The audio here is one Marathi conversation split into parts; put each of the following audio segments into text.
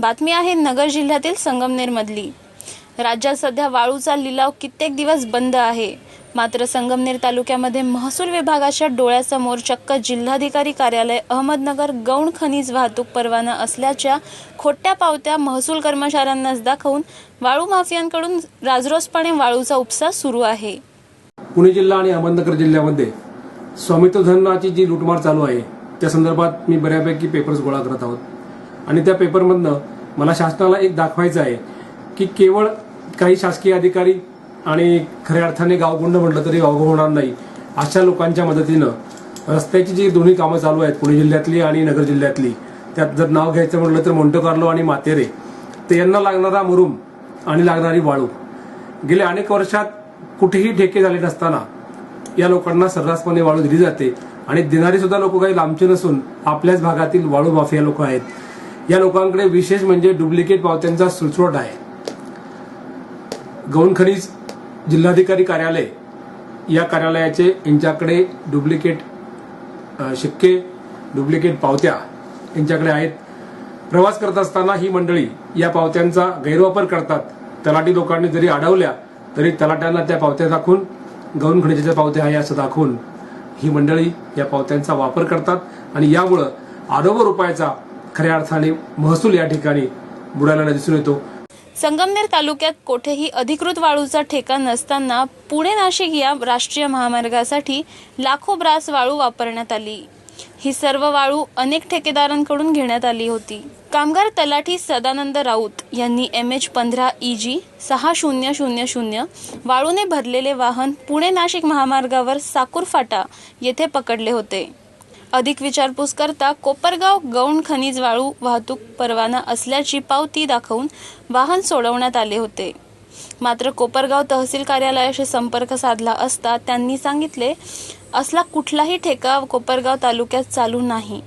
बातमी आहे नगर जिल्ह्यातील संगमनेरमधली. राज्यात सध्या वाळूचा लिलाव कित्येक दिवस बंद आहे. मात्र संगमनेर तालुक्यामध्ये महसूल विभागाच्या डोळ्यासमोर चक्क जिल्हाधिकारी कार्यालय अहमदनगर गौण खनिज वाहतूक परवाना असल्याच्या खोट्या पावत्या महसूल कर्मचाऱ्यांनाच दाखवून वाळू माफियांकडून राजरोसपणे वाळूचा उपसा सुरू आहे. पुणे जिल्हा आणि अहमदनगर जिल्ह्यामध्ये स्वामित्व धनाची जी लुटमार चालू आहे त्या संदर्भात मी बऱ्यापैकी पेपर्स गोळा करत आहोत. आणि त्या पेपरमधनं मला शासनाला एक दाखवायचं आहे की केवळ काही शासकीय अधिकारी आणि खऱ्या अर्थाने गावगुंड म्हटलं तरी गावगो होणार नाही अशा लोकांच्या मदतीनं रस्त्याची जी दोन्ही कामं चालू आहेत पुणे जिल्ह्यातली आणि नगर जिल्ह्यातली त्यात जर नाव घ्यायचं म्हटलं तर मोंटो कार्लो आणि मातेरे ते यांना लागणारा मुरुम आणि लागणारी वाळू. गेल्या अनेक वर्षात कुठेही ठेके झाले नसताना या लोकांना सर्रासपणे वाळू दिली जाते आणि देणारी सुद्धा लोक काही लांबचे नसून आपल्याच भागातील वाळू माफिया लोक आहेत. या लोकांकडे विशेष म्हणजे डुप्लिकेट पावत्यांचा सुळसुळट आहे. गौण खनिज जिल्हाधिकारी कार्यालय या कार्यालयाचे यांच्याकडे डुप्लिकेट शिक्के डुप्लिकेट पावत्या यांच्याकडे आहेत. प्रवास करत असताना ही मंडळी या पावत्यांचा गैरवापर करतात. तलाठी लोकांनी जरी अडवल्या तरी तलाट्यांना त्या पावत्या दाखवून गौण खनिजाच्या पावत्या आहे असं दाखवून ही मंडळी या पावत्यांचा वापर करतात. आणि यामुळं अरबो रुपयाचा खऱ्या अर्थाने महसूल या ठिकाणी बुडालेला दिसून येतो. संगमनेर तालुक्यात कोठेही अधिकृत वाळूचा ठेका नसताना पुणे नाशिक या राष्ट्रीय महामार्गासाठी लाखो ब्रास वाळू वापरण्यात आली. ही सर्व वाळू अनेक ठेकेदारांकडून घेण्यात आली होती. कामगार तलाठी सदानंद राऊत यांनी एम एच पंधरा ई जी सहा शून्य शून्य शून्य वाळूने भरलेले वाहन पुणे नाशिक महामार्गावर साकूर फाटा येथे पकडले होते. अधिक विचारपूस करता कोपरगाव गौण खनिज वाळू वाहतूक परवाना असल्याची पावती दाखवून वाहन सोडवण्यात आले होते. मात्र कोपरगाव तहसील कार्यालयाशी संपर्क साधला असता त्यांनी सांगितले असला कुठलाही ठेका कोपरगाव तालुक्यात चालू नाही.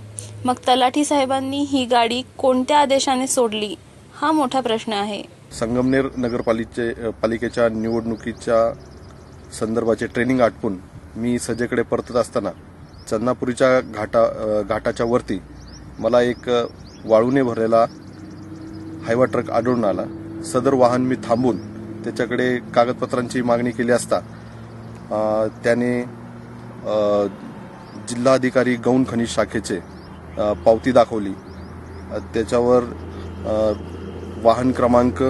मग तलाठी साहेबांनी ही गाडी कोणत्या आदेशाने सोडली? हा मोठा प्रश्न आहे. संगमनेर नगरपालिके पालिकेच्या निवडणुकीच्या संदर्भाचे ट्रेनिंग आटपून मी सजेकडे परतत असताना चन्नापुरीच्या घाटा घाटाच्या वरती मला एक वाळूने भरलेला हायवा ट्रक आढळून आला. सदर वाहन मी थांबून त्याच्याकडे कागदपत्रांची मागणी केली असता त्याने जिल्हाधिकारी गौण खनिज शाखेचे पावती दाखवली. त्याच्यावर वाहन क्रमांक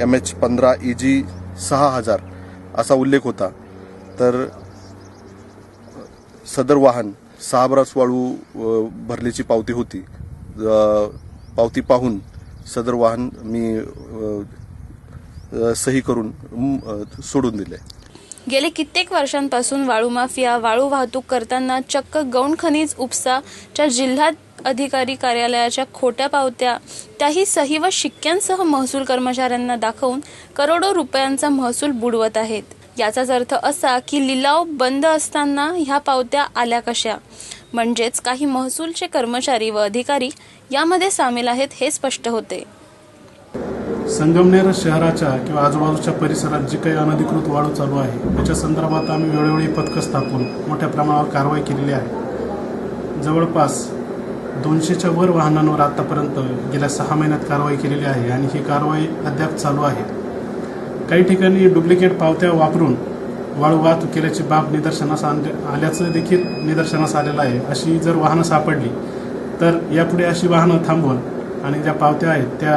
एम एच पंधरा ई जी सहा हजार असा उल्लेख होता. तर सदर वाहन सहा ब्रास वाळू भरलेची भरल्याची पावती होती. पावती पाहून सदर वाहन मी सही करून सोडून दिले. गेले कित्येक वर्षांपासून वाळू माफिया वाळू वाहतूक करताना चक्क गौण खनिज उपसाच्या जिल्हा अधिकारी कार्यालयाच्या खोट्या पावत्या त्याही सही व शिक्क्यांसह महसूल कर्मचाऱ्यांना दाखवून करोडो रुपयांचा महसूल बुडवत आहेत. याचाच अर्थ असा की लिलाव बंद असताना ह्या पावत्या आल्या कशा? म्हणजेच काही महसूलचे कर्मचारी व अधिकारी यामध्ये सामील आहेत हे स्पष्ट होते. संगमनेर शहराच्या किंवा आजूबाजूच्या परिसरात जी काही अनधिकृत वाळू चालू आहे त्याच्या संदर्भात आम्ही वेळोवेळी पथकं स्थापून मोठ्या प्रमाणावर कारवाई केलेली आहे. जवळपास दोनशेच्या वर वाहनांवर आतापर्यंत गेल्या सहा महिन्यात कारवाई केलेली आहे आणि ही कारवाई अद्याप चालू आहे. काही ठिकाणी डुप्लिकेट पावत्या वापरून वाळू वाहतूक केल्याची बाब निदर्शनास आल्याचं देखील निदर्शनास आलेलं आहे. अशी जर वाहनं सापडली तर यापुढे अशी वाहनं थांबवून आणि ज्या पावत्या आहेत त्या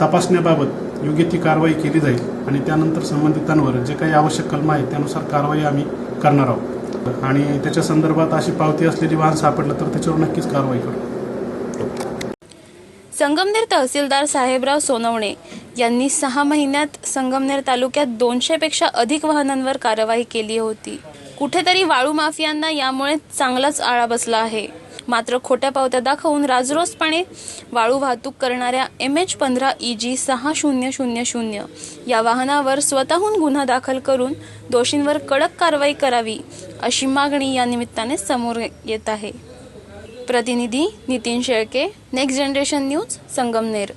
तपासण्याबाबत योग्य ती कारवाई केली जाईल आणि त्यानंतर संबंधितांवर जे काही आवश्यक कलम आहेत त्यानुसार कारवाई आम्ही करणार आहोत. आणि त्याच्या संदर्भात अशी पावती असलेली वाहन सापडलं तर त्याच्यावर नक्कीच कारवाई करू. संगमनेर तहसीलदार साहेबराव सोनवणे यांनी सहा महिन्यात संगमनेर तालुक्यात दोनशेपेक्षा अधिक वाहनांवर कारवाई केली होती. कुठेतरी वाळू माफियांना यामुळे चांगलाच आळा बसला आहे. मात्र खोट्या पावत्या दाखवून राजरोसपणे वाळू वाहतूक करणाऱ्या एम एच पंधरा ई जी सहा शून्य शून्य शून्य या वाहनावर स्वतःहून गुन्हा दाखल करून दोषींवर कडक कारवाई करावी अशी मागणी या निमित्ताने समोर येत आहे. प्रतिनिधी Nitin Shelke next generation news Sangamner.